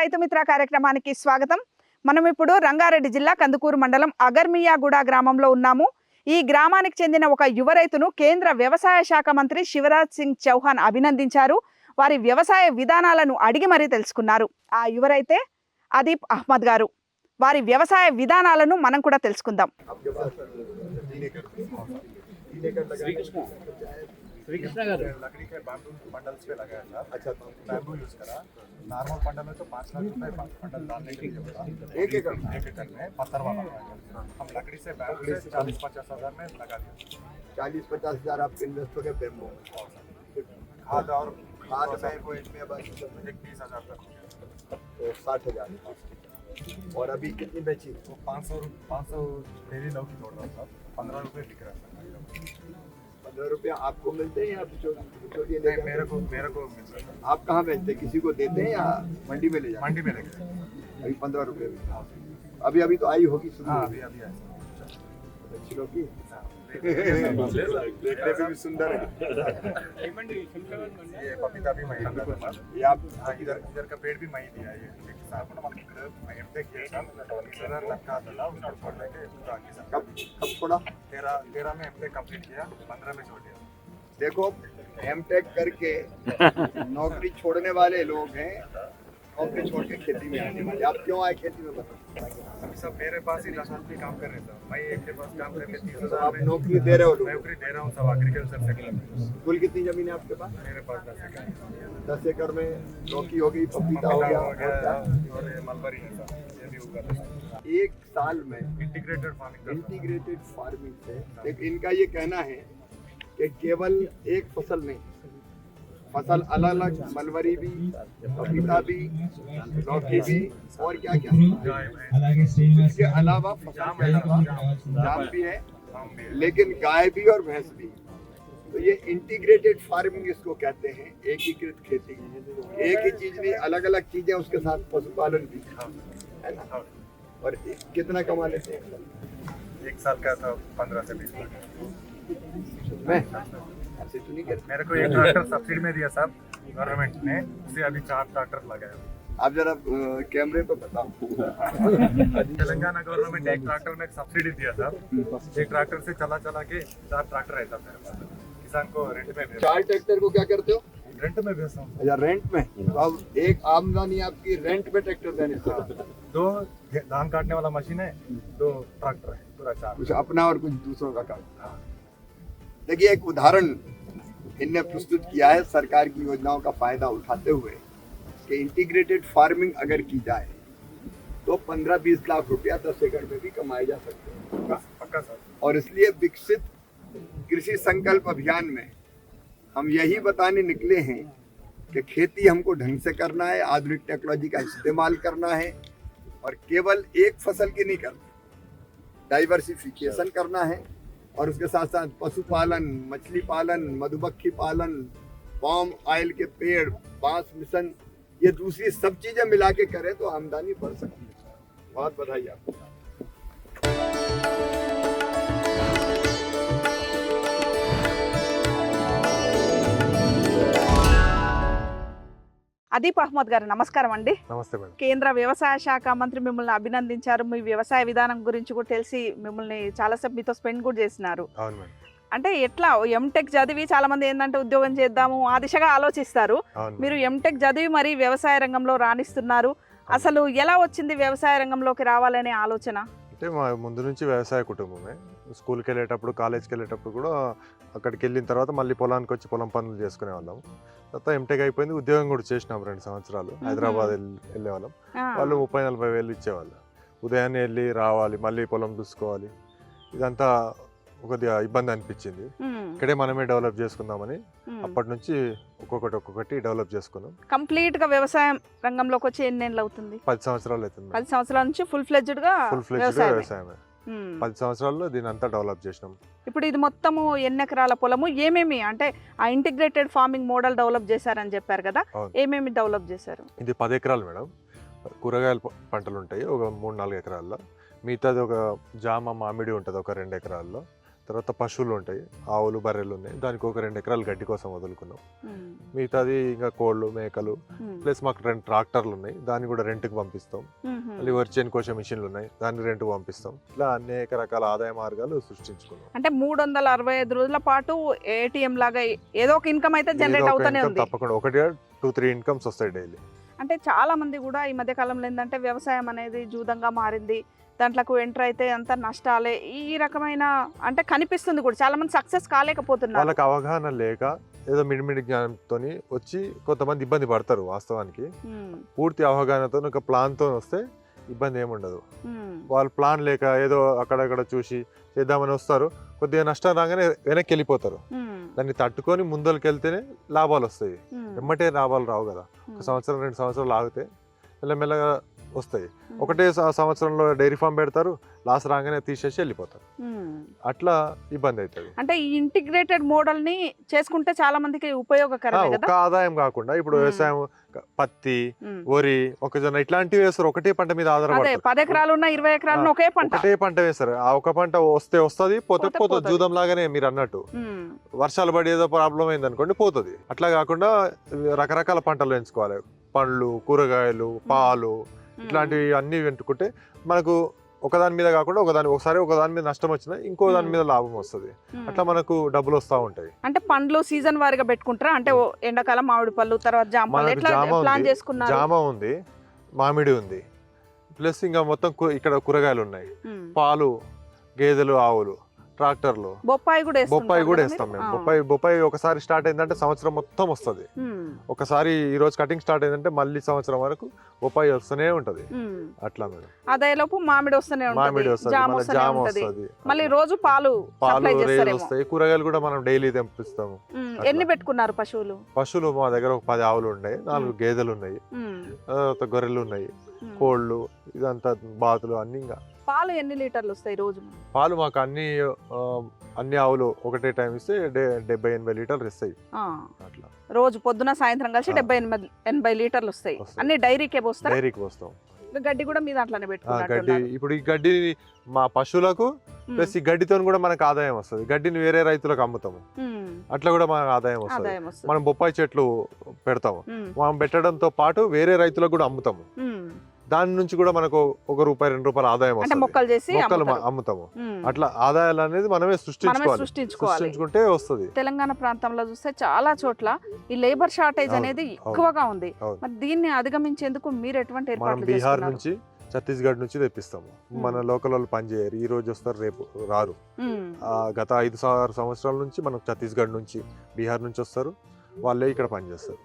రైతు మిత్ర కార్యక్రమానికి స్వాగతం. మనం ఇప్పుడు రంగారెడ్డి జిల్లా కందుకూరు మండలం అగర్మియాగూడ గ్రామంలో ఉన్నాము. ఈ గ్రామానికి చెందిన ఒక యువ రైతును కేంద్ర వ్యవసాయ శాఖ మంత్రి శివరాజ్ సింగ్ చౌహాన్ అభినందించారు. వారి వ్యవసాయ విధానాలను అడిగి మరీ తెలుసుకున్నారు. ఆ యువ రైతే అదీప్ అహ్మద్ గారు. వారి వ్యవసాయ విధానాలను మనం కూడా తెలుసుకుందాం. गाరు लकड़ी के बैम्बू बंडल्स पे लगाया था अच्छा बैम्बू यूज़ करा नॉर्मल बंडल में तो पाँच लाख रुपए बंडल डालने के लिए एक एकड़ में? एक एकड़ में पत्थर वाला हम लकड़ी से बैम्बू से चालीस पचास हज़ार में लगा दिया चालीस पचास हज़ार आपके इन्वेस्ट हो गए बेम्बो खाद और खाद में वो इसमें बस एक बीस हज़ार तक हो गया तो साठ हज़ार और अभी कितनी बेची तो पाँच सौ पाँच सौ डेली लौकी तोड़ रहा था पंद्रह रुपये बिक रहा था पंद्रह रुपया आपको मिलते हैं या बिचौलिए मेरे को मेरे को मिलता है। आप कहाँ बेचते हैं? किसी को देते हैं या मंडी में ले जाते मंडी में ले हैं। अभी पंद्रह रुपये अभी अभी तो आई होगी सुंदर हाँ अभी अभी आई। अच्छी हाँ, देखने में भी सुंदर है ये पपीता भी इधर इधर का पेड़ भी दिया ये एक साल में हम मैं एमटेक किया था इधर लगा था उसको छोड़ लेके पूरा आगे सब कब कब छोड़ा तेरह तेरह में एमटेक कंप्लीट किया पंद्रह में छोड़ दिया देखो एम टेक करके नौकरी छोड़ने वाले लोग हैं, नौकरी छोड़ के खेती में आने वाले। आप क्यों आए खेती में बताओ? अभी सब मेरे पास ही दस आदमी काम कर रहे थे। मैं एक के पास काम करके तीस हज़ार आप नौकरी दे रहे हो नौकरी दे रहा हूँ सब एग्रीकल्चर सेक्टर कुल कितनी ज़मीन है आपके पास? मेरे पास दस एकड़ दस एकड़ में लौकी हो गई पपीता हो गया और मलबरी है ये भी उगा एक साल में इंटीग्रेटेड फ़ार्मिंग इंटीग्रेटेड फ़ार्मिंग से इनका ये कहना है कि केवल एक फ़सल नहीं फ़सल अलग अलग मलबरी भी पपीता भी लौकी भी और क्या क्या इसके अलावा फ़सल के अलावा जाम भी है है। लेकिन गाय भी और भैंस भी। तो ये इंटीग्रेटेड फ़ार्मिंग इसको कहते हैं एकीकृत खेती। एक ही चीज़ नहीं अलग अलग चीज़ें उसके साथ पशुपालन भी। है ना। और कितना कमा लेते हैं? एक साल का था पंद्रह से बीस लाख। तो मेरे को एक ट्रैक्टर सब्सिडी में दिया साहब गवर्नमेंट ने उसे अभी चार ट्रैक्टर लगाया आप जरा कैमरे पे बताओ। तेलंगाना गवर्नमेंट एक ट्रैक्टर में सब्सिडी दिया था एक ट्रैक्टर से चला चला के चार ट्रैक्टर रहता मेरे पास। किसान को रेंट में भेज। चार ट्रैक्टर को क्या करते हो? रेंट में भेजता हूँ। अच्छा रेंट में? अब एक आमदनी आपकी रेंट में ट्रैक्टर देने दो धान काटने वाला मशीन है दो ट्रैक्टर है पूरा चार। कुछ अपना और कुछ दूसरों का काम। हाँ। देखिए एक उदाहरण इनने प्रस्तुत किया है सरकार की योजनाओं का फ़ायदा उठाते हुए कि इंटीग्रेटेड फ़ार्मिंग अगर की जाए तो 15-20 लाख रुपया दस एकड़ में भी कमाए जा सकते हैं। पक्का पक्का सर। और इसलिए विकसित कृषि संकल्प अभियान में हम यही बताने निकले हैं कि खेती हमको ढंग से करना है आधुनिक टेक्नोलॉजी का इस्तेमाल करना है और केवल एक फ़सल की नहीं करना डाइवर्सिफिकेशन करना है। और उसके साथ साथ पशुपालन, मछली पालन, मधुमक्खी पालन पाम ऑयल के पेड़, बाँस, मिशन, ये दूसरी सब चीज़ें मिला के करें तो आमदनी बढ़ सकती है। बहुत बधाई आपको। అదీప్ అహ్మద్ గారు నమస్కారం అండి. నమస్తే కేంద్ర వ్యవసాయ శాఖ మంత్రి మిమ్మల్ని అభినందించారు. మీ వ్యవసాయ విధానం గురించి కూడా తెలిసి మిమ్మల్ని చాలాసేపు మీతో స్పెండ్ కూడా చేసినారు. అంటే ఎట్లా ఎంటెక్ చదివి చాలా మంది ఏంటంటే ఉద్యోగం చేద్దాము ఆ దిశగా ఆలోచిస్తారు. మీరు ఎంటెక్ చదివి మరి వ్యవసాయ రంగంలో రాణిస్తున్నారు. అసలు ఎలా వచ్చింది వ్యవసాయ రంగంలోకి రావాలనే ఆలోచన? అంటే మా ముందు నుంచి వ్యవసాయ కుటుంబమే. స్కూల్కి వెళ్ళేటప్పుడు కాలేజ్కి వెళ్ళేటప్పుడు కూడా అక్కడికి వెళ్ళిన తర్వాత మళ్ళీ పొలానికి వచ్చి పొలం పనులు చేసుకునే వాళ్ళం. తర్వాత ఎంటెక్ అయిపోయింది ఉద్యోగం కూడా చేసినాం రెండు సంవత్సరాలు. హైదరాబాద్ వెళ్ళి ఆ, వాళ్ళు ముప్పై నలభై వేలు ఇచ్చేవాళ్ళు. ఉదయాన్నే వెళ్ళి రావాలి మళ్ళీ పొలం చూసుకోవాలి ఇదంతా కొద్దిగా ఇబ్బంది అనిపించింది. ఇక్కడే మనమే డెవలప్ చేసుకుందామని. అప్పటి నుంచి ఒక్కొక్కటి ఒక్కొక్కటి డెవలప్ చేసుకున్నాం. కంప్లీట్గా వ్యవసాయం రంగంలోకి వచ్చి ఎన్నేళ్ళు అవుతుంది? పది సంవత్సరాలు అవుతుంది. పది సంవత్సరాల నుంచి ఫుల్ ఫ్లెడ్జ్డ్గా ఫుల్ ఫ్లెడ్జ్గా వ్యవసాయమే. పది సంవత్సరాల్లో దీని అంతా డెవలప్ చేసినాం. ఇప్పుడు ఇది మొత్తము ఎన్ని ఎకరాల పొలము? ఏమేమి అంటే ఆ ఇంటిగ్రేటెడ్ ఫార్మింగ్ మోడల్ డెవలప్ చేశారని చెప్పారు కదా. ఏమేమి డెవలప్ చేశారు? ఇది పది ఎకరాలు మేడం. కూరగాయల పంటలు ఉంటాయి ఒక మూడు నాలుగు ఎకరాల్లో. మిగతాది ఒక జామ మామిడి ఉంటుంది ఒక రెండు ఎకరాల్లో. తర్వాత పశువులు ఉంటాయి ఆవులు బర్రెలు ఉన్నాయి. దానికి ఒక రెండు ఎకరాలు గడ్డి కోసం వదులుకున్నాం. మిగతాది ఇంకా కోళ్ళు మేకలు ప్లస్ మాకు రెండు ట్రాక్టర్లు ఉన్నాయి. దాన్ని కూడా రెంట్కి పంపిస్తాం. మళ్ళీ వరిచేను కోసే మిషన్లు ఉన్నాయి. దాన్ని రెంట్కి పంపిస్తాం. ఇట్లా అనేక రకాల ఆదాయ మార్గాలు సృష్టించుకున్నాం. అంటే మూడు వందల అరవై ఐదు రోజుల పాటు ఏటీఎం లాగా ఏదో ఒక ఇన్కమ్ అయితే జనరేట్ అవుతూనే ఉంది. తప్పకుండా. ఒకటి టూ త్రీ ఇన్కమ్స్ వస్తాయి డైలీ. అంటే చాలా మంది కూడా ఈ మధ్య కాలంలో ఏంటంటే వ్యవసాయం అనేది జూదంగా మారింది. దాంట్లోకి ఎంటర్ అయితే అంత నష్టాలే. ఈ రకమైన అంటే కనిపిస్తుంది కూడా. చాలా మంది సక్సెస్ కాలేకపోతున్నారు. వాళ్ళకి అవగాహన లేక ఏదో మిడిమిడి జ్ఞానంతో వచ్చి కొంతమంది ఇబ్బంది పడతారు వాస్తవానికి. పూర్తి అవగాహనతో ఒక ప్లాన్తో వస్తే ఇబ్బంది ఏముండదు వాళ్ళు ప్లాన్ లేక ఏదో అక్కడక్కడ చూసి చేద్దామని వస్తారు. కొద్దిగా నష్టం రాగానే వెనక్కి వెళ్ళిపోతారు. దాన్ని తట్టుకొని ముందరికి వెళ్తేనే లాభాలు వస్తాయి. ఎమ్మటే లాభాలు రావు కదా. ఒక సంవత్సరం రెండు సంవత్సరాలు ఆగితే మెల్లమెల్లగా వస్తాయి. ఒకటే సంవత్సరంలో డైరీ ఫామ్ పెడతారు లాస్ రాగానే తీసేసి వెళ్ళిపోతారు. అట్లా ఇబ్బంది అవుతుంది అంటే ఈ ఇంటిగ్రేటెడ్ మోడల్ని చేసుకుంటే చాలా మందికి ఒక్క కదా? ఆదాయం కాకుండా ఇప్పుడు. వ్యవసాయం పత్తి. వరి మొక్కజొన్న ఇట్లాంటివి వేస్తారు. ఒకటే పంట మీద అదే ఆధారపడతారు పది ఎకరాలు ఉన్న ఇరవై ఎకరాలు ఒకే పంట. ఒకటే పంట వేస్తారు. ఆ ఒక పంట వస్తే వస్తుంది పోతే పోతే పోతుంది. జూదం లాగానే మీరు అన్నట్టు. వర్షాలు పడి ఏదో ప్రాబ్లం అయింది అనుకోండి పోతుంది. అట్లా కాకుండా రకరకాల పంటలు ఎంచుకోవాలి. పండ్లు కూరగాయలు పాలు ఇట్లాంటివి అన్ని పెట్టుకుంటే మనకు ఒకదాని మీద కాకుండా ఒకదాని ఒకసారి ఒకదాని మీద నష్టం వచ్చినా ఇంకో దాని మ్మ్. మీద లాభం వస్తుంది. ఉమ్. అట్లా మనకు డబ్బులు వస్తూ ఉంటాయి. అంటే పండ్లు సీజన్ వారిగా పెట్టుకుంటారా? అంటే ఎండాకాలం మామిడి పళ్ళు తర్వాత జామ జామ ప్లాన్ ఉంది, చేసుకున్నారు? జామ ఉంది మామిడి ఉంది. ప్లస్ ఇంకా మొత్తం ఇక్కడ కూరగాయలు ఉన్నాయి. పాలు గేదెలు ఆవులు. ట్రాక్టర్లు. బొప్పాయి కూడా బొప్పాయి కూడా వేస్తాం? మేము. బొప్పాయి బొప్పాయి ఒకసారి స్టార్ట్ అయిందంటే సంవత్సరం మొత్తం వస్తుంది. ఒకసారి ఈ రోజు కటింగ్ స్టార్ట్ అయిందంటే మళ్ళీ సంవత్సరం వరకు బొప్పాయి వస్తూనే ఉంటది. అట్లా మేడం. అదేలోపు మామిడి వస్తూనే మామిడి వస్తుంది జామ వస్తుంది. మళ్ళీ రోజు పాలు పాలు వస్తాయి. కూరగాయలు కూడా మనం డైలీ తెంపిస్తాము. ఎన్ని పెట్టుకున్నారు పశువులు? పశువులు మా దగ్గర ఒక పది ఆవులు ఉన్నాయి. నాలుగు. గేదెలు ఉన్నాయి. గొర్రెలు ఉన్నాయి. కోళ్ళు ఇదంతా బాతులు అన్ని ఇంకా పాలు ఎన్ని లీటర్లు వస్తాయి రోజు పాలు మాకు అన్ని అన్ని ఆవులు ఒకటే టైం ఇస్తే డెబ్బై ఎనభై లీటర్లు ఇస్తాయి అట్లా. రోజు పొద్దున సాయంత్రం కలిసి. డెబ్బై ఎనిమిది ఎనభై లీటర్లు వస్తాయి. అన్ని డైరీకే పోస్తారా? డైరీకి వస్తాం గడ్డి కూడా మీ దాంట్లోనే ఆ, గడ్డి ఇప్పుడు ఈ గడ్డి మా పశువులకు ప్లస్ ఈ గడ్డితో కూడా మనకు ఆదాయం వస్తుంది. గడ్డిని వేరే రైతులకు అమ్ముతాము. అట్లా కూడా మనకు ఆదాయం వస్తుంది. మనం బొప్పాయి చెట్లు పెడతాము. మనం పెట్టడంతో పాటు వేరే రైతులకు కూడా అమ్ముతాము. దాని నుంచి కూడా మనకు ఒక రూపాయి రెండు రూపాయలు ఆదాయం అంటే మొక్కలు చేసి మొక్కలు. అమ్ముతాము. అట్లా ఆదాయాలు అనేది మనమే సృష్టించుకోవాలి. సృష్టించుకుంటే వస్తుంది. తెలంగాణ ప్రాంతంలో చూస్తే చాలా చోట్ల ఈ లేబర్ షార్టేజ్ అనేది ఎక్కువగా ఉంది. మరి దీన్ని అధిగమించేందుకు మీరు ఎటువంటి మనం బీహార్ నుంచి ఛత్తీస్గఢ్ నుంచి తెప్పిస్తాము. మన లోకల్ వాళ్ళు పనిచేయరు ఈ రోజు వస్తారు రేపు రారు. గత ఐదు ఆరు సంవత్సరాల నుంచి మనకు ఛత్తీస్గఢ్ నుంచి బీహార్ నుంచి వస్తారు. వాళ్ళే ఇక్కడ పనిచేస్తారు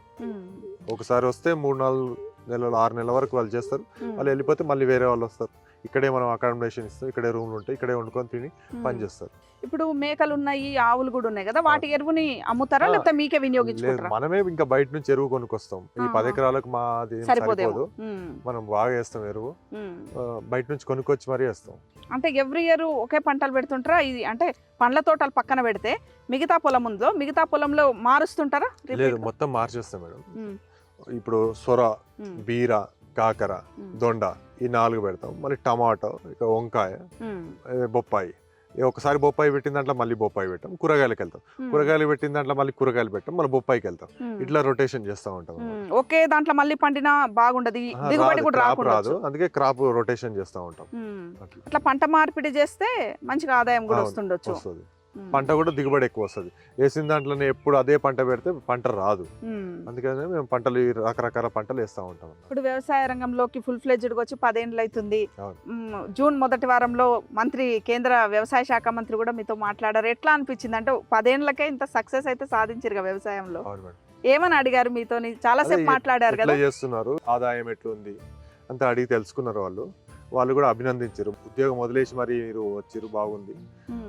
ఒకసారి వస్తే మూడు నాలుగు నెలలు ఆరు నెలల వరకు వాళ్ళు చేస్తారు. వాళ్ళు వెళ్ళిపోతే మళ్ళీ వేరే వాళ్ళు వస్తారు. ఇక్కడే మనం అకామిడేషన్ ఇస్తాం ఇక్కడే రూమ్లు ఉంటాయి ఇక్కడే వండుకొని తిని. పని చేస్తారు. ఇప్పుడు మేకలు ఉన్నాయి ఆవులు కూడా ఉన్నాయి కదా వాటి ఎరువుని అమ్ముతారా లేకపోతే మీకే వినియోగించుకుంటారా? మనమే ఇంకా బయట నుంచి ఎరువు కొనుక్కొస్తాం. ఈ. పది ఎకరాలకు సరిపోదేమో. సరిపోదు. మనం బాగా వేస్తాం ఎరువు. బయట నుంచి కొనుక్కొచ్చి మరీ వేస్తాం. అంటే ఎవ్రీ ఇయర్ ఒకే పంటలు పెడుతుంటారా? ఇది అంటే పండ్ల తోటలు పక్కన పెడితే మిగతా పొలం ఉందో మిగతా పొలంలో మారుస్తుంటారా? లేదు? మొత్తం మార్చేస్తాం మేడం. ఇప్పుడు సొర బీర కాకర దొండ ఈ నాలుగు పెడతాం. మళ్ళీ టమాటో ఇక వంకాయ బొప్పాయి. ఒకసారి బొప్పాయి పెట్టిన దాంట్లో మళ్ళీ బొప్పాయి పెట్టాం. కూరగాయలకు వెళ్తాం. కూరగాయలు పెట్టిన దాంట్లో మళ్ళీ కూరగాయలు పెట్టాం. మళ్ళీ బొప్పాయికి వెళ్తాం. ఇట్లా రొటేషన్ చేస్తూ ఉంటాం ఒకే దాంట్లో మళ్ళీ పండినా బాగుండదు. దిగుబడి కూడా రాదు. అందుకే క్రాప్ రొటేషన్ చేస్తూ ఉంటాం. అట్లా. పంట మార్పిడి చేస్తే మంచిగా ఆదాయం కూడా వస్తుండొచ్చు. పంట కూడా దిగుబడి ఎక్కువ వస్తుంది వేసిన దాంట్లోనే ఎప్పుడు అదే పంట పెడితే పంట రాదు. అందుకనే మేము పంటలు రకరకాల పంటలు వేస్తూ ఉంటాం ఇప్పుడు వ్యవసాయ రంగంలోకి ఫుల్ ఫ్లెడ్జ్డ్గా వచ్చి పదేండ్లు అవుతుంది జూన్ మొదటి వారంలో మంత్రి కేంద్ర వ్యవసాయ శాఖ మంత్రి కూడా మీతో మాట్లాడారు. ఎట్లా అనిపించింది? అంటే పదేండ్లకే ఇంత సక్సెస్ అయితే సాధించారు వ్యవసాయంలో? ఏమని అడిగారు మీతో చాలాసేపు అదే, మాట్లాడారు కదా. చేస్తున్నారు? ఆదాయం ఎట్లుంది? అంత అడిగి తెలుసుకున్నారు వాళ్ళు. వాళ్ళు కూడా అభినందించారు. ఉద్యోగం వదిలేసి మరి మీరు వచ్చిరు బాగుంది.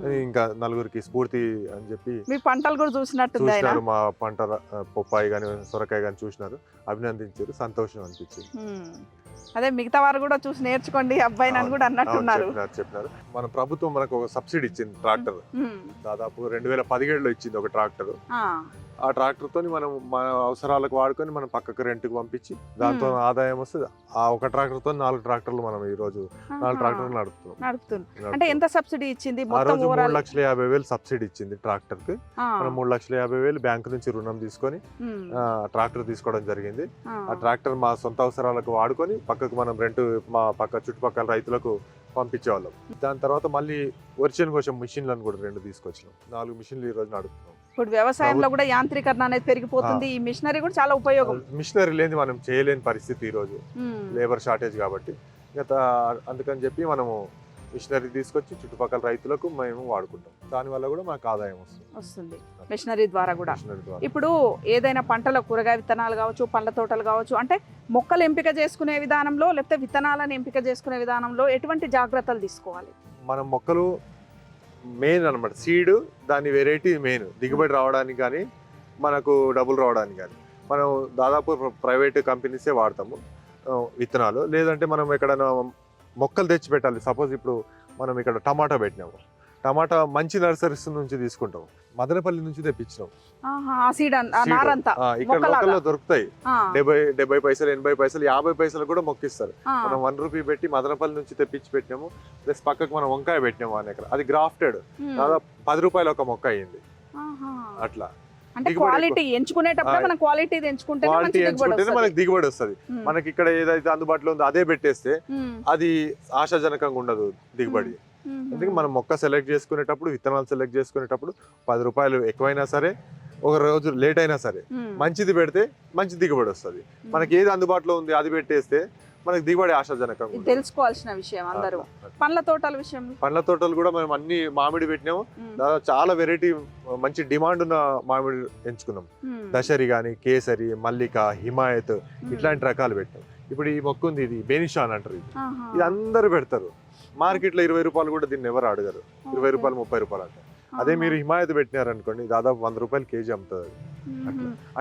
అని ఇంకా నలుగురికి స్ఫూర్తి అని చెప్పి మీ పంటలు కూడా చూసినట్టుంది ఆయన? చూసినారు. మా పంట పొప్పాయి కానీ సొరకాయ కానీ చూసినారు. అభినందించారు. సంతోషం అనిపించింది. అదే మిగతా వారు కూడా చూసి నేర్చుకోండి అబ్బాయి నన్ను కూడా అన్నట్టున్నారు. చెప్పినారు మన ప్రభుత్వం మనకు ఒక సబ్సిడీ ఇచ్చింది ట్రాక్టర్. దాదాపు రెండు వేల పదిహేడులో ఇచ్చింది ఒక ట్రాక్టర్. ఆ. ఆ ట్రాక్టర్ తోని మనం మన అవసరాలకు వాడుకొని మనం పక్కకు రెంట్కి పంపించి దాంతో. ఆదాయం వస్తుంది. ఆ ఒక ట్రాక్టర్తో నాలుగు ట్రాక్టర్లు మనం ఈ రోజు నాలుగు ట్రాక్టర్లు నడుపుతున్నాం. నడుపుతుంది అంటే నడుపుతున్నాం. ఎంత సబ్సిడీ ఇచ్చింది? ఆ రోజు మూడు లక్షల యాభై వేలు సబ్సిడీ ఇచ్చింది ట్రాక్టర్కి మనం మూడు లక్షల యాభై వేలు బ్యాంకు నుంచి రుణం తీసుకొని ట్రాక్టర్ తీసుకోవడం జరిగింది. ఆ. ట్రాక్టర్ మా సొంత అవసరాలకు వాడుకొని పక్కకు మనం రెంట్ మా పక్క చుట్టుపక్కల రైతులకు పంపించేవాళ్ళం. దాని తర్వాత మళ్ళీ ఒరిజినల్ కోసం మిషన్లను కూడా రెండు తీసుకొచ్చినాం. నాలుగు మిషన్లు ఈ రోజు నడుపుతున్నాం. ఇప్పుడు వ్యవసాయంలో కూడా యాంత్రీకరణ అనేది పెరిగిపోతుంది. ఈ మిషనరీ కూడా చాలా ఉపయోగం. మిషనరీ లేని మనం చేయలేని పరిస్థితి ఈ రోజు ఉమ్. లేబర్ షార్టేజ్ కాబట్టి. గత అందుకని చెప్పి మనము మిషనరీ తీసుకొచ్చి చుట్టుపక్కల రైతులకు మేము వాడుకుంటాం. దానివల్ల కూడా మాకు ఆదాయం వస్తుంది. వస్తుంది. మిషనరీ ద్వారా కూడా. ఇప్పుడు ఏదైనా పంటల కూరగాయ విత్తనాలు కావచ్చు పండ్ల తోటలు కావచ్చు అంటే మొక్కలు ఎంపిక చేసుకునే విధానంలో లేకపోతే విత్తనాలను ఎంపిక చేసుకునే విధానంలో ఎటువంటి జాగ్రత్తలు తీసుకోవాలి? మనం మొక్కలు మెయిన్ అనమాట సీడ్ దాని వెరైటీ మెయిన్ దిగుబడి రావడానికి కానీ మనకు డబ్బులు రావడానికి కానీ మనం దాదాపు ప్రైవేట్ కంపెనీసే వాడతాము విత్తనాలు. లేదంటే మనం ఎక్కడైనా మొక్కలు తెచ్చి పెట్టాలి సపోజ్ ఇప్పుడు మనం ఇక్కడ టమాటా పెట్టినాము. టమాటా మంచి నర్సరీస్ నుంచి తీసుకుంటాం. మదనపల్లి నుంచి తెప్పించినాం. ఇక్కడ. లోకల్లో దొరుకుతాయి. డెబ్బై డెబ్బై పైసలు ఎనభై పైసలు యాభై పైసలు కూడా మొక్కిస్తారు. మనం వన్ రూపీ పెట్టి మదనపల్లి నుంచి తెప్పించి పెట్టినాము. ప్లస్ పక్కకు మనం వంకాయ పెట్టినాము అని అది గ్రాఫ్టెడ్. దాదాపు పది రూపాయలు ఒక మొక్క అయ్యింది ఆహా. అట్లా. అంటే క్వాలిటీ ఎంచుకునేటప్పుడు ఆ, మనం క్వాలిటీ ఎంచుకుంటే ఎంచుకుంటేనే. మనకి దిగుబడి వస్తుంది. మనకి ఇక్కడ ఏదైతే అందుబాటులో ఉందో అదే పెట్టేస్తే అది ఆశాజనకంగా ఉండదు దిగుబడి. అందుకే మనం మొక్క సెలెక్ట్ చేసుకునేటప్పుడు విత్తనాలు సెలెక్ట్ చేసుకునేటప్పుడు పది రూపాయలు ఎక్కువైనా సరే ఒక రోజు లేట్ అయినా సరే మంచిది పెడితే మంచి దిగుబడి వస్తుంది. మనకి ఏది అందుబాటులో ఉంది అది పెట్టేస్తే మనకి దిగుబడి ఉండదు. తెలుసుకోవాల్సిన విషయం అందరూ. పండ్ల తోటల విషయంలో పండ్ల తోటలు కూడా మేము అన్ని మామిడి పెట్టినాము. దాదాపు చాలా వెరైటీ మంచి డిమాండ్ ఉన్న మామిడి ఎంచుకున్నాం. దశరి కానీ కేసరి మల్లిక హిమాయత్ ఇట్లాంటి రకాలు పెట్టాం. ఇప్పుడు ఈ మొక్క ఉంది ఇది బెనిషాన్ అంటారు ఇది. ఇది అందరూ పెడతారు. మార్కెట్లో ఇరవై రూపాయలు కూడా దీన్ని ఎవరు అడగరు. ఇరవై. రూపాయలు ముప్పై రూపాయలు అంటారు. అదే. మీరు హిమాయత్ పెట్టినారనుకోండి దాదాపు వంద రూపాయలు కేజీ అమ్ముతుంది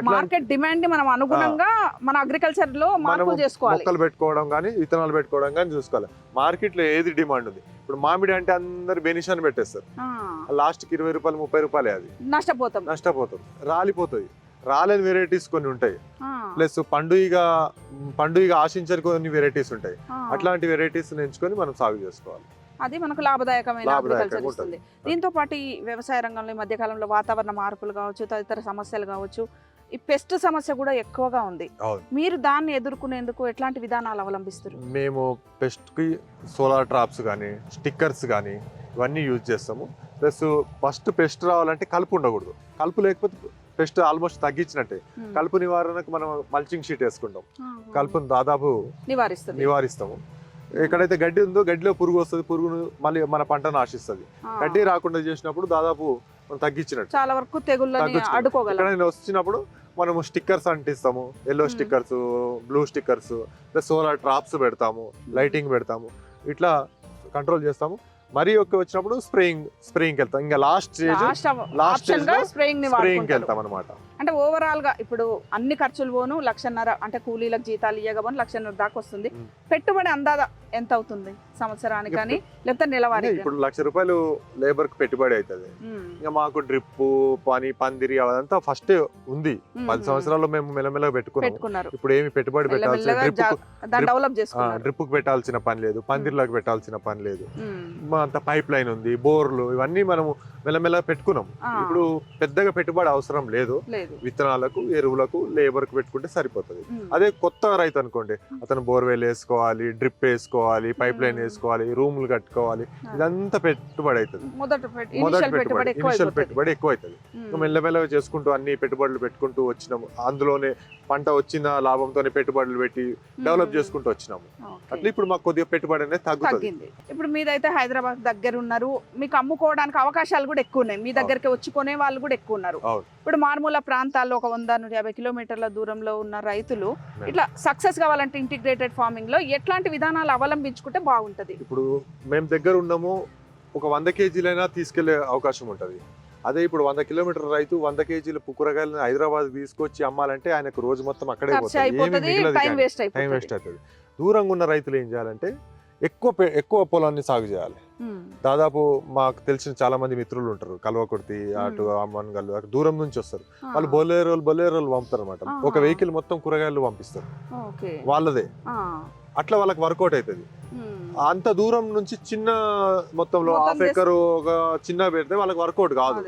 మార్కెట్ డిమాండ్ని మనం అనుగుణంగా మన అగ్రికల్చర్లో మనము చేసుకోవాలి. మొక్కలు పెట్టుకోవడం కానీ విత్తనాలు పెట్టుకోవడం కానీ చూసుకోవాలి. మార్కెట్లో ఏది డిమాండ్ ఉంది? ఇప్పుడు మామిడి అంటే అందరు బెనిషాన్ పెట్టేస్తారు. ఆ, లాస్ట్కి ఇరవై రూపాయలు ముప్పై రూపాయలే అది. నష్టపోతాం. నష్టపోతాం. రాలిపోతుంది రాలేని వెరైటీస్ కొన్ని ఉంటాయి. ప్లస్ పండుగ పండుగ ఆశించని కొన్ని వెరైటీస్ ఉంటాయి. అట్లాంటి వెరైటీస్ ఎంచుకొని మనం సాగు చేసుకోవాలి. అది మనకు లాభదాయకమైన అగ్రికల్చర్. ఇస్తుంది. దీంతో పాటు ఈ వ్యవసాయ రంగంలో ఈ మధ్య కాలంలో వాతావరణ మార్పులు కావచ్చు తదితర సమస్యలు కావచ్చు ఈ పెస్ట్ సమస్య కూడా ఎక్కువగా ఉంది. మీరు దాన్ని ఎదుర్కొనేందుకు ఎట్లాంటి విధానాలు అవలంబిస్తారు మేము పెస్ట్కి సోలార్ ట్రాప్స్ కానీ స్టిక్కర్స్ కానీ ఇవన్నీ యూజ్ చేస్తాము. ప్లస్ ఫస్ట్ పెస్ట్ రావాలంటే కలుపు ఉండకూడదు. కలుపు లేకపోతే పెస్ట్ ఆల్మోస్ట్ తగ్గించినట్టే. మ్మ్. కలుపు నివారణకు మనం మల్చింగ్ షీట్ వేసుకుంటాం. కలుపును దాదాపు నివారిస్తాము. ఎక్కడైతే గడ్డి ఉందో గడ్డిలో పురుగు వస్తుంది పురుగును మళ్ళీ మన పంటను ఆశిస్తుంది గడ్డి రాకుండా చేసినప్పుడు దాదాపు మనం తగ్గించినట్టు. చాలా వరకు ఎక్కడైనా వచ్చినప్పుడు మనము stickers అంటిస్తాము. Yellow hmm. Stickers blue stickers plus solar traps పెడతాము లైటింగ్ పెడతాము. ఇట్లా కంట్రోల్ చేస్తాము. మరి ఒక్క వచ్చినప్పుడు స్ప్రేయింగ్ స్ప్రేయింగ్ వెళ్తాం ఇంకా లాస్ట్ స్టేజ్ లాస్ట్ స్ప్రేయింగ్ని స్ప్రేయింగ్. వెళ్తాం అనమాట అంటే ఓవరాల్గా ఇప్పుడు అన్ని ఖర్చులు పోను లక్షన్నర అంటే కూలీలకు జీతాలు ఇయ్యగా పోను లక్షన్నర దాకా వస్తుంది. పెట్టుబడి అందాదా ఎంత అవుతుంది సంవత్సరానికి కానీ? లేకపోతే నెలవారీ ఇప్పుడు లక్ష రూపాయలు లేబర్కి పెట్టుబడి అవుతుంది ఇంకా మాకు డ్రిప్ పని పందిరి అదంతా ఫస్ట్ ఉంది. పది సంవత్సరాల్లో మేము మెల్లమెల్లగా పెట్టుకున్నాము. పెట్టుకున్నారు. ఇప్పుడు ఏమి పెట్టుబడి పెట్టాల్సిన డ్రిప్కు పెట్టాల్సిన పని లేదు. పందిర్లకు పెట్టాల్సిన పని లేదు. అంత పైప్ లైన్ ఉంది బోర్లు ఇవన్నీ మనము మెల్లమెల్లగా పెట్టుకున్నాం. ఇప్పుడు పెద్దగా పెట్టుబడి అవసరం లేదు. విత్తనాలకు ఎరువులకు లేబర్కు పెట్టుకుంటే సరిపోతుంది. అదే కొత్త రైతు అనుకోండి అతను బోర్వెల్ వేసుకోవాలి డ్రిప్ వేసుకోవాలి పైప్ లైన్. వేసుకోవాలి రూములు కట్టుకోవాలి ఇదంతా పెట్టుబడి అవుతుంది మొదట పెట్టుబడి ఇనిషియల్. పెట్టుబడి ఎక్కువ అవుతుంది మెల్లమెల్లగా చేసుకుంటూ అన్ని పెట్టుబడులు పెట్టుకుంటూ వచ్చినాము. అందులోనే పంట వచ్చిన లాభంతోనే పెట్టుబడులు పెట్టి డెవలప్. చేసుకుంటూ వచ్చినాము. అట్లా ఇప్పుడు మాకు కొద్దిగా పెట్టుబడి అనేది తగ్గుతుంది. ఇప్పుడు మీదైతే హైదరాబాద్ దగ్గర ఉన్నారు మీకు అమ్ముకోవడానికి అవకాశాలు కూడా ఎక్కువ ఉన్నాయి. మీ దగ్గరికి వచ్చి కొనే వాళ్ళు కూడా ఎక్కువ ఉన్నారు. ఇప్పుడు మారుమూల ప్రాంతాల్లో ఒక వంద నూట యాభై కిలోమీటర్ల దూరంలో ఉన్న రైతులు ఇట్లా సక్సెస్ కావాలంటే ఇంటిగ్రేటెడ్ ఫార్మింగ్లో ఎట్లాంటి విధానాలు అవలంబించుకుంటే బాగుంటది? ఇప్పుడు మేము దగ్గర ఉన్నాము. ఒక వంద కేజీలైనా తీసుకెళ్ళే అవకాశం ఉంటుంది. అదే ఇప్పుడు వంద కిలోమీటర్ రైతు వంద కేజీల కూరగాయలను హైదరాబాద్ తీసుకొచ్చి అమ్మాలంటే ఆయనకు రోజు మొత్తం అక్కడే టైం. వేస్ట్ అవుతుంది దూరంగా ఉన్న రైతులు ఏం చేయాలంటే ఎక్కువ ఎక్కువ పొలాన్ని సాగు చేయాలి. దాదాపు మాకు తెలిసిన చాలా మంది మిత్రులు ఉంటారు. కల్వకుర్తి అటు అమ్మన్గల్లు అటు దూరం నుంచి వస్తారు. వాళ్ళు బొలేరోలు బొలేరోలు పంపుతారు అనమాట. ఒక వెహికల్ మొత్తం కూరగాయలు పంపిస్తారు. వాళ్ళదే. అట్లా వాళ్ళకి వర్కౌట్ అవుతుంది అంత దూరం నుంచి చిన్న మొత్తంలో మొత్తం హాఫ్ ఎకర్ ఒక చిన్న పెడితే వాళ్ళకి వర్కౌట్ కాదు.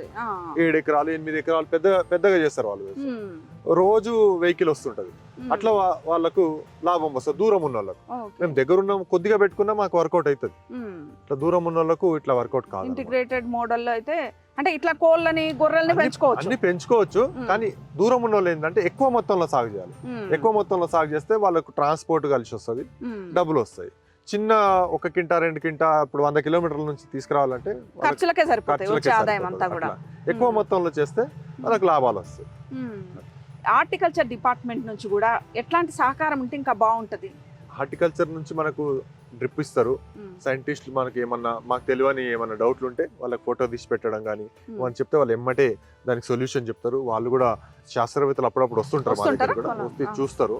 ఏడు ఎకరాలు ఎనిమిది ఎకరాలు పెద్ద పెద్దగా చేస్తారు వాళ్ళు. రోజు వెహికల్ వస్తుంటది. అట్లా వాళ్ళకు లాభం వస్తుంది దూరం ఉన్న వాళ్ళకు మేము దగ్గర ఉన్నాం కొద్దిగా పెట్టుకున్నా మాకు వర్కౌట్ అవుతుంది. ఇట్లా దూరం ఉన్న వాళ్ళకు ఇట్లా వర్కౌట్ కాదు. ఇంటిగ్రేటెడ్ మోడల్లో అయితే అంటే ఇట్లా కోళ్ళని గొర్రెల్ని పెంచుకోవచ్చు అన్ని పెంచుకోవచ్చు. కానీ దూరం ఉన్న వాళ్ళు ఏంటంటే ఎక్కువ మొత్తంలో సాగు చేయాలి ఎక్కువ మొత్తంలో సాగు చేస్తే వాళ్ళకు ట్రాన్స్పోర్ట్ కలిసి వస్తుంది. డబ్బులు వస్తాయి చిన్న ఒక కింటా రెండు కింటా ఇప్పుడు వంద కిలోమీటర్ల నుంచి తీసుకురావాలంటే ఖర్చులకే సరిపోతాయి ఆదాయం. అంతా కూడా. ఎక్కువ. మొత్తంలో చేస్తే వాళ్ళకి లాభాలు వస్తాయి హార్టికల్చర్ డిపార్ట్మెంట్ నుంచి కూడా ఎట్లాంటి సహకారం ఉంటే ఇంకా బాగుంటది హార్టికల్చర్ నుంచి మనకు డ్రిప్ ఇస్తారు సైంటిస్టులు మనకి ఏమన్నా మాకు తెలియని ఏమన్నా డౌట్లు ఉంటే వాళ్ళకి ఫోటో తీసి పెట్టడం కానీ ఉమ్. మనం చెప్తే వాళ్ళు ఎమ్మటే దానికి సొల్యూషన్ చెప్తారు వాళ్ళు కూడా శాస్త్రవేత్తలు అప్పుడప్పుడు వస్తుంటారు మా దగ్గర? కూడా వాళ్ళ- వస్తే. చూస్తారు.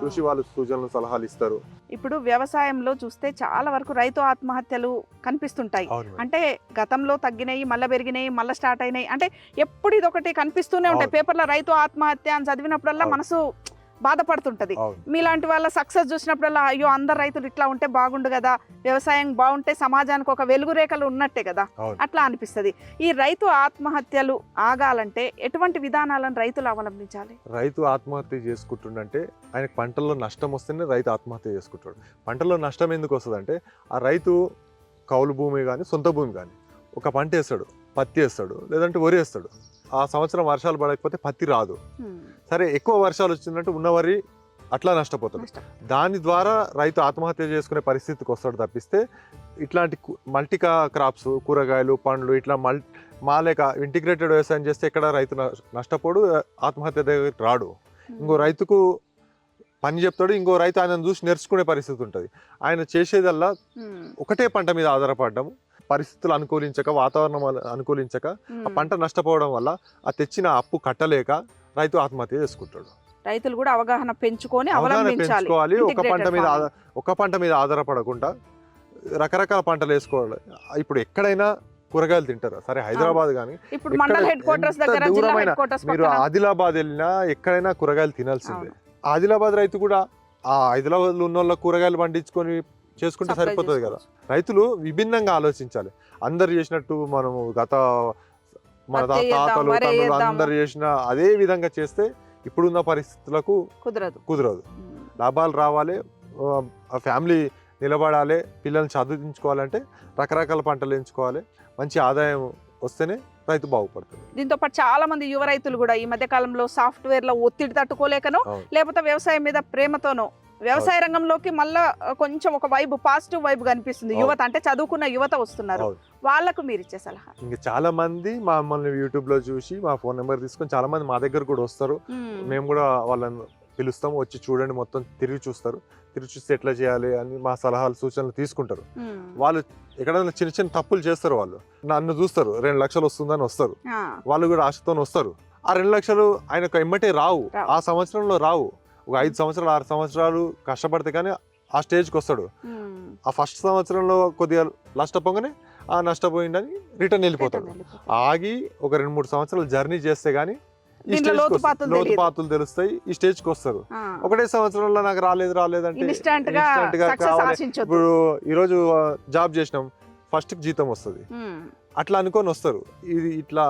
చూసి వాళ్ళు సూచనలు సలహాలు ఇస్తారు ఇప్పుడు వ్యవసాయంలో చూస్తే చాలా వరకు రైతు ఆత్మహత్యలు కనిపిస్తుంటాయి. అంటే గతంలో తగ్గినాయి మళ్ళీ పెరిగినాయి మళ్ళీ స్టార్ట్ అయినాయి అంటే ఎప్పుడు ఇది ఒకటి కనిపిస్తూనే ఉంటాయి. పేపర్లో రైతు ఆత్మహత్య అని చదివినప్పుడల్లా. మనసు బాధపడుతుంటది. మీలాంటి వాళ్ళ సక్సెస్ చూసినప్పుడల్లా అయ్యో అందరు రైతులు ఇట్లా ఉంటే బాగుండు కదా వ్యవసాయం బాగుంటే సమాజానికి ఒక వెలుగు రేఖలు ఉన్నట్టే కదా అట్లా అనిపిస్తది. ఈ రైతు ఆత్మహత్యలు ఆగాలంటే ఎటువంటి విధానాలను రైతులు అవలంబించాలి? రైతు ఆత్మహత్య చేసుకుంటుండంటే ఆయనకు పంటల్లో నష్టం వస్తేనే రైతు ఆత్మహత్య చేసుకుంటాడు. పంటల్లో నష్టం ఎందుకు వస్తుందంటే ఆ రైతు కౌలు భూమి కానీ సొంత భూమి కానీ ఒక పంట వేస్తాడు పత్తి వేస్తాడు లేదంటే వరి వేస్తాడు. ఆ సంవత్సరం వర్షాలు పడకపోతే పత్తి రాదు. సరే ఎక్కువ వర్షాలు వచ్చిందంటే ఉన్న వరి అట్లా నష్టపోతాడు నష్టం. దాని ద్వారా రైతు ఆత్మహత్య చేసుకునే పరిస్థితికి వస్తాడు తప్పిస్తే ఇట్లాంటి మల్టికా క్రాప్స్ కూరగాయలు పండ్లు ఇట్లా మల్ మాలేక ఇంటిగ్రేటెడ్ వ్యవసాయం చేస్తే ఎక్కడ రైతు నష్- నష్టపోడు ఆత్మహత్య దగ్గరికి రాడు ఇంకో రైతుకు పని చెప్తాడు ఇంకో రైతు ఆయన చూసి నేర్చుకునే పరిస్థితి ఉంటుంది ఆయన చేసేదల్లా. ఒకటే పంట మీద ఆధారపడడం పరిస్థితులు అనుకూలించక వాతావరణం అను- అనుకూలించక ఆ. పంట నష్టపోవడం వల్ల ఆ తెచ్చిన అప్పు కట్టలేక రైతు ఆత్మహత్య చేసుకుంటాడు. రైతులు కూడా అవగాహన పెంచుకొని అవగాహన పెంచుకోవాలి. ఒక పంట మీద ఒక పంట మీద ఆధారపడకుండా రకరకాల పంటలు వేసుకోవాలి. ఇప్పుడు ఎక్కడైనా కూరగాయలు తింటారు. సరే హైదరాబాద్ కానీ ఇప్పుడు మండల హెడ్ క్వార్టర్స్ దగ్గర జిల్లా దూరమైన హెడ్ క్వార్టర్స్ మీరు ఆదిలాబాద్ వెళ్ళినా ఎక్కడైనా కూరగాయలు తినాల్సిందే. ఆదిలాబాద్ రైతు కూడా ఆ ఆదిలాబాద్లో ఉన్న వాళ్ళ కూరగాయలు పండించుకొని చేసుకుంటే సరిపోతుంది కదా. రైతులు విభిన్నంగా ఆలోచించాలి అందరు చేసినట్టు మనము గత మన తాతలు వేద్దాము. అందరు చేసిన అదే విధంగా చేస్తే ఇప్పుడున్న పరిస్థితులకు కుదరదు కుదరదు. లాభాలు రావాలి ఫ్యామిలీ నిలబడాలి పిల్లల్ని చదివించుకోవాలంటే రకరకాల పంటలు ఎంచుకోవాలి మంచి ఆదాయం వస్తేనే రైతు బాగుపడుతుంది దీంతో పాటు చాలా మంది యువ రైతులు కూడా ఈ మధ్య కాలంలో సాఫ్ట్వేర్లో ఒత్తిడి తట్టుకోలేకనో. లేకపోతే వ్యవసాయం మీద ప్రేమతోనో వ్యవసాయ రంగంలోకి మళ్ళా కొంచెం ఒక వైబ్ పాజిటివ్ వైబ్ కనిపిస్తుంది. యువత అంటే చదువుకున్న యువత వస్తున్నారు. వాళ్ళకు మీరు ఇచ్చే సలహా? ఇంకా చాలా మంది మమ్మల్ని యూట్యూబ్లో చూసి మా ఫోన్ నెంబర్ తీసుకొని చాలా మంది మా దగ్గర కూడా వస్తారు. మేము. కూడా వాళ్ళని పిలుస్తాము వచ్చి చూడండి మొత్తం తిరిగి చూస్తారు. తిరిగి చూస్తే ఎట్లా చేయాలి అని మా సలహాలు సూచనలు తీసుకుంటారు. వాళ్ళు ఎక్కడైనా చిన్న చిన్న తప్పులు చేస్తారు వాళ్ళు. నన్ను చూస్తారు రెండు లక్షలు వస్తుందని వస్తారు. వాళ్ళు కూడా ఆశతో వస్తారు. ఆ రెండు లక్షలు ఆయనకు ఎమ్మటే రావు. ఆ సంవత్సరంలో రావు. ఒక ఐదు సంవత్సరాలు ఆరు సంవత్సరాలు కష్టపడితే కానీ ఆ స్టేజ్కి వస్తాడు. ఆ ఫస్ట్ సంవత్సరంలో కొద్దిగా నష్టపోగానే ఆ నష్టపోయిందని రిటర్న్ వెళ్ళిపోతాడు. ఆగి ఒక రెండు మూడు సంవత్సరాలు జర్నీ చేస్తే గానీ ఈ వస్తారు. లోతుపాతులు తెలుస్తాయి ఈ స్టేజ్కి వస్తారు ఆ. ఒకటే సంవత్సరంలో నాకు రాలేదు ఇన్స్టంట్గా కావాలి. ఆశించొద్దు ఇప్పుడు ఈరోజు జాబ్ చేసినాం ఫస్ట్ జీతం వస్తుంది. అట్లా అనుకొని వస్తారు ఇది ఇట్లా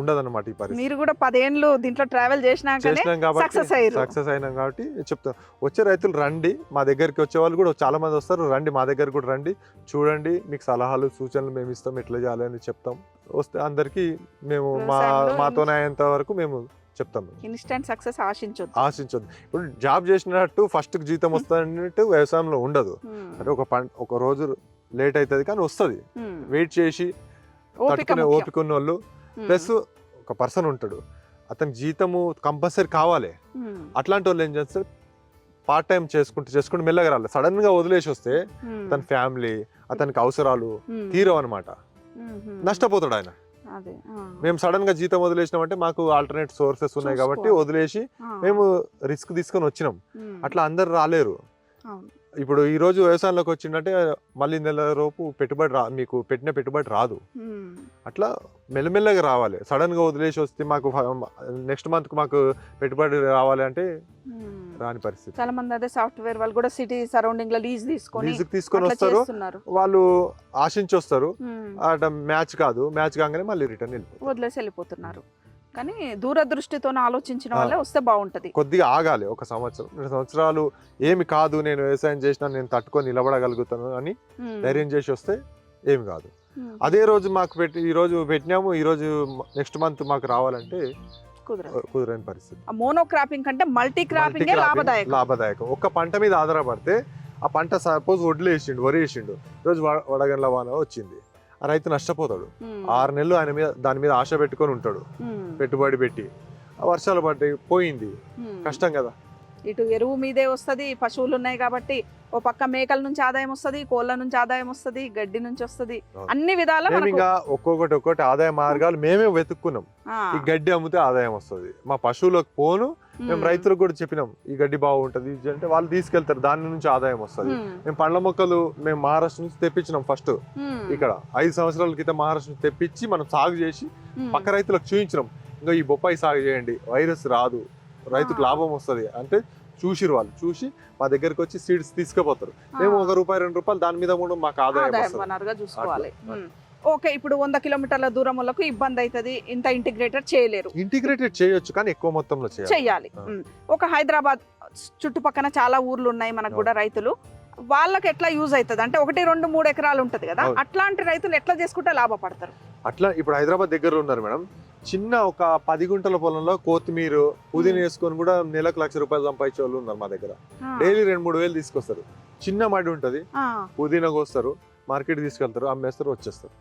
ఉండదన్నమాట ఈ పరిస్థితి. మీరు కూడా పదేళ్ళు దీంట్లో ట్రావెల్ చేసినాకనే చేసినాం కాబట్టి సక్సెస్ అయ్యారు సక్సెస్ అయినాం కాబట్టి చెప్తాం. వచ్చే రైతులు రండి మా దగ్గరికి వచ్చే వాళ్ళు కూడా చాలా మంది వస్తారు. రండి మా దగ్గర కూడా రండి. చూడండి మీకు సలహాలు సూచనలు మేము ఇస్తాం ఎట్లా చేయాలి అని చెప్తాం. వస్తే అందరికీ మేము మా వ్యవసాయంలో మాతోనే అయ్యేంత వరకు మేము చెప్తాం. ఇన్స్టెంట్ సక్సెస్ ఆశించొద్దు. ఆశించొద్దు. ఇప్పుడు జాబ్ చేసినట్టు ఫస్ట్ జీతం వస్తున్నట్టు వ్యవసాయంలో ఉండదు. అంటే ఒక పం ఒక రోజు లేట్ అవుతుంది కానీ వస్తుంది. వెయిట్ చేసి ఓపిక తట్టుకునే ముఖ్యం. ఓపిక ఉన్న వాళ్ళు. ప్లస్ ఒక పర్సన్ ఉంటాడు అతని జీతము కంపల్సరీ కావాలి హ్మ్. అట్లాంటి వాళ్ళు ఏం చేస్తారు పార్ట్ టైం చేసుకుంటూ చేసుకుంటూ మెల్లగా రాలి సడన్గా వదిలేసి వస్తే హ్మ్. తన ఫ్యామిలీ అతనికి అవసరాలు. తీరవు అనమాట. నష్టపోతాడు ఆయన. మేము సడన్గా జీతం వదిలేసినామంటే మాకు ఆల్టర్నేట్ సోర్సెస్ ఉన్నాయి కాబట్టి. వదిలేసి. మేము రిస్క్ తీసుకొని వచ్చినాం. అట్లా అందరు రాలేరు. ఇప్పుడు ఈ రోజు వ్యవసాయంలోకి వచ్చిందంటే మళ్ళీ నెల లోపు పెట్టుబడి రా మీకు పెట్టిన పెట్టుబడి రాదు. అట్లా మెల్లమెల్లగా రావాలి. సడన్గా వదిలేసి వస్తే మాకు నెక్స్ట్ మంత్ మాకు పెట్టుబడి రావాలి అంటే. రాని పరిస్థితి. చాలా మంది అదే సాఫ్ట్వేర్ వాళ్ళు కూడా సిటీ సరౌండింగ్లో లీజ్ తీసుకొని లీజుకి తీసుకొని అట్లా వస్తారు. వాళ్ళు ఆశించి వస్తారు ఉమ్, అట మ్యాచ్ కాదు. మ్యాచ్ కాగానే మళ్ళీ రిటర్న్ వెళ్ళిపోతారు. వదిలేసి వెళ్ళిపోతున్నారు. కానీ దూరదృష్టితో ఆలోచించిన. వాళ్ళే వస్తే బాగుంటది. కొద్దిగా ఆగాలి ఒక సంవత్సరం. రెండు సంవత్సరాలు ఏమి కాదు నేను వ్యవసాయం చేసినా నేను తట్టుకొని నిలబడగలుగుతాను అని ధైర్యం చేసి వస్తే ఏమి కాదు. అదే రోజు మాకు పెట్టి ఈ రోజు పెట్టినాము ఈ రోజు నెక్స్ట్ మంత్ మాకు రావాలంటే కుదరని పరిస్థితి. మోనో క్రాపింగ్ కంటే మల్టీ క్రాపింగ్ లాభదాయకం. లాభదాయకం. ఒక్క పంట మీద ఆధారపడితే ఆ పంట సపోజ్ వడ్లు వేసిండు వరి వేసిండు రోజు వడగండ్ల వాన వచ్చింది. ఆ రైతు నష్టపోతాడు. ఆరు నెలలు ఆయన మీద దాని మీద ఆశ పెట్టుకొని ఉంటాడు. పెట్టుబడి పెట్టి. వర్షాలు పడ్డాయి పోయింది. కష్టం కదా. ఇటు ఎరువు మీదే వస్తది పశువులు ఉన్నాయి కాబట్టి ఓ పక్క మేకల నుంచి ఆదాయం వస్తది కోళ్ళ నుంచి ఆదాయం వస్తది గడ్డి నుంచి వస్తది. అన్ని విధాల ఇంకా ఒక్కొక్కటి ఒక్కొక్కటి ఆదాయ మార్గాలు మేమే వెతుక్కున్నాం. ఈ గడ్డి అమ్మితే ఆదాయం వస్తుంది. మా పశువులకు పోను మేము రైతులకు కూడా చెప్పినాం ఈ గడ్డి బాగుంటది. ఇది అంటే వాళ్ళు తీసుకెళ్తారు దాని నుంచి ఆదాయం వస్తుంది. మేము. పండ్ల మొక్కలు మేము మహారాష్ట్ర నుంచి తెప్పించినాం ఫస్ట్. ఇక్కడ ఐదు సంవత్సరాల క్రితం మహారాష్ట్ర నుంచి తెప్పించి మనం సాగు చేసి పక్క రైతులకు చూపించినాం ఇంకా ఈ బొప్పాయి సాగు చేయండి వైరస్ రాదు రైతుకు. లాభం వస్తుంది. అంటే చూసిరు వాళ్ళు చూసి మా దగ్గరికి వచ్చి సీడ్స్ తీసుకుపోతారు. మేము ఒక రూపాయి రెండు రూపాయలు దాని మీద కూడా మాకు ఆదాయం ఆదాయం వస్తుంది. ఓకే ఇప్పుడు వంద కిలోమీటర్ల దూరములకు ఇబ్బంది అవుతుంది ఇంత ఇంటిగ్రేటెడ్ చేయలేరు. ఇంటిగ్రేటెడ్ చేయొచ్చు కానీ ఎక్కువ మొత్తంలో చేయాలి. ఒక హైదరాబాద్ చుట్టుపక్కన చాలా ఊర్లు ఉన్నాయి మనకు కూడా రైతులు. వాళ్ళకి ఎట్లా యూజ్ అవుతుంది? అంటే ఒకటి రెండు మూడు ఎకరాలు ఉంటది కదా. అట్లాంటి రైతులు ఎట్లా చేసుకుంటే లాభపడతారు? అట్లా ఇప్పుడు హైదరాబాద్ దగ్గర ఉన్నారు మేడం. చిన్న ఒక పది గుంటల పొలంలో కొత్తిమీర పుదీనా వేసుకొని కూడా నెలకు లక్ష రూపాయలు సంపాదించే వాళ్ళు ఉన్నారు మా దగ్గర. డైలీ రెండు మూడు వేలు తీసుకొస్తారు. చిన్న మడి ఉంటది. పుదీనా కోస్తారు. మార్కెట్ తీసుకెళ్తారు అమ్మేస్తారు వచ్చేస్తారు.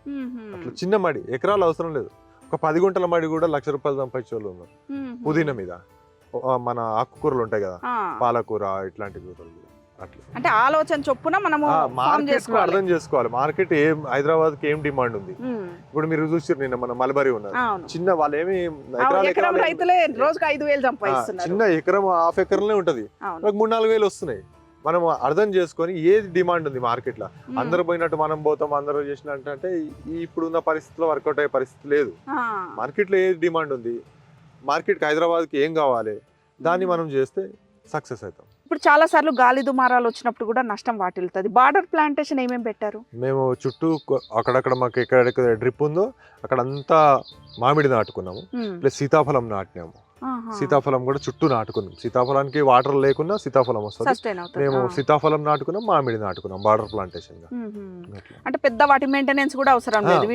అట్లా చిన్న మడి ఎకరాలు అవసరం లేదు. ఒక పది గుంటల మడి కూడా లక్ష రూపాయలు సంపాదించే వాళ్ళు ఉన్నారు. పుదీనా మీద. మన ఆకుకూరలు ఉంటాయి కదా పాలకూర ఇట్లాంటి కూరలు అట్లా. అంటే ఆలోచన చొప్పున మనము మార్కెట్ అర్థం చేసుకోవాలి. మార్కెట్ ఏం హైదరాబాద్కి ఏం డిమాండ్ ఉంది? ఇప్పుడు మీరు చూసారు నిన్న మన మలబరీ ఉన్నారు చిన్న వాళ్ళు ఏమి ఎకరం రైతులే రోజుకి ఐదు వేలు సంపాదిస్తున్నారు. చిన్న ఎకరం హాఫ్ ఎకరంలో ఉంటది. మూడు నాలుగు వేలు వస్తున్నాయి. మనం అర్థం చేసుకొని ఏది డిమాండ్ ఉంది మార్కెట్లో? ఉమ్, అందరు పోయినట్టు మనం పోతాం అందరూ చేసినట్టు అంటే ఈ ఇప్పుడున్న పరిస్థితిలో వర్కౌట్ అయ్యే పరిస్థితి లేదు. ఆ, మార్కెట్లో ఏది డిమాండ్ ఉంది? మార్కెట్కి హైదరాబాద్కి ఏం కావాలి? దాన్ని మనం చేస్తే సక్సెస్ అవుతాం. ఇప్పుడు చాలా సార్లు గాలి దుమారాలు వచ్చినప్పుడు కూడా నష్టం వాటిల్లుతుంది. బార్డర్ ప్లాంటేషన్ ఏమేమి పెట్టారు? మేము చుట్టూ అక్కడక్కడ మాకు ఎక్కడెక్కడ డ్రిప్ ఉందో అక్కడ అంతా మామిడి నాటుకున్నాము. ప్లస్ సీతాఫలం నాటినాము. సీతాఫలం కూడా చుట్టూ నాటుకున్నాం. సీతాఫలానికి వాటర్ లేకున్నా సీతాఫలం వస్తుంది. మేము. సీతాఫలం నాటుకున్నాం మామిడి నాటుకున్నాం బార్డర్ ప్లాంటేషన్గా. అంటే పెద్ద వాటి మెయింటెనెన్స్ కూడా అవసరం లేదు.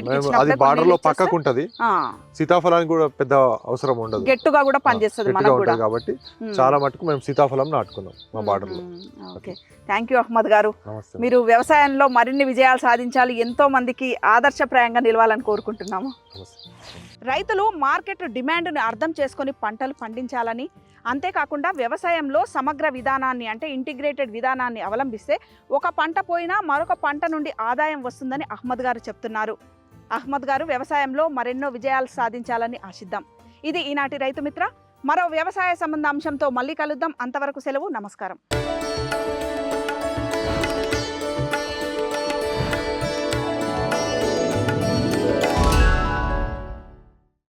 అది బార్డర్లో పక్కకు ఉంటది సీతాఫలానికి కూడా పెద్ద అవసరం ఉండదు. గట్టిగా కూడా పనిచేస్తుంది ఉంటది కాబట్టి. చాలా మటుకు మేము సీతాఫలం నాటుకున్నాం మా బార్డర్లో. ఓకే. థ్యాంక్ యూ అహ్మద్ గారు. మీరు వ్యవసాయంలో మరిన్ని విజయాలు సాధించాలి. ఎంతో మందికి ఆదర్శప్రాయంగా నిలవాలని కోరుకుంటున్నాము. రైతులు మార్కెట్ డిమాండ్ను అర్థం చేసుకొని పంటలు పండించాలని అంతేకాకుండా వ్యవసాయంలో సమగ్ర విధానాన్ని అంటే ఇంటిగ్రేటెడ్ విధానాన్ని అవలంబిస్తే ఒక పంట పోయినా మరొక పంట నుండి ఆదాయం వస్తుందని అహ్మద్ గారు చెప్తున్నారు. అహ్మద్ గారు వ్యవసాయంలో మరెన్నో విజయాలు సాధించాలని ఆశిద్దాం. ఇది ఈనాటి రైతు మిత్ర. మరో వ్యవసాయ సంబంధ అంశంతో మళ్ళీ కలుద్దాం. అంతవరకు సెలవు. నమస్కారం.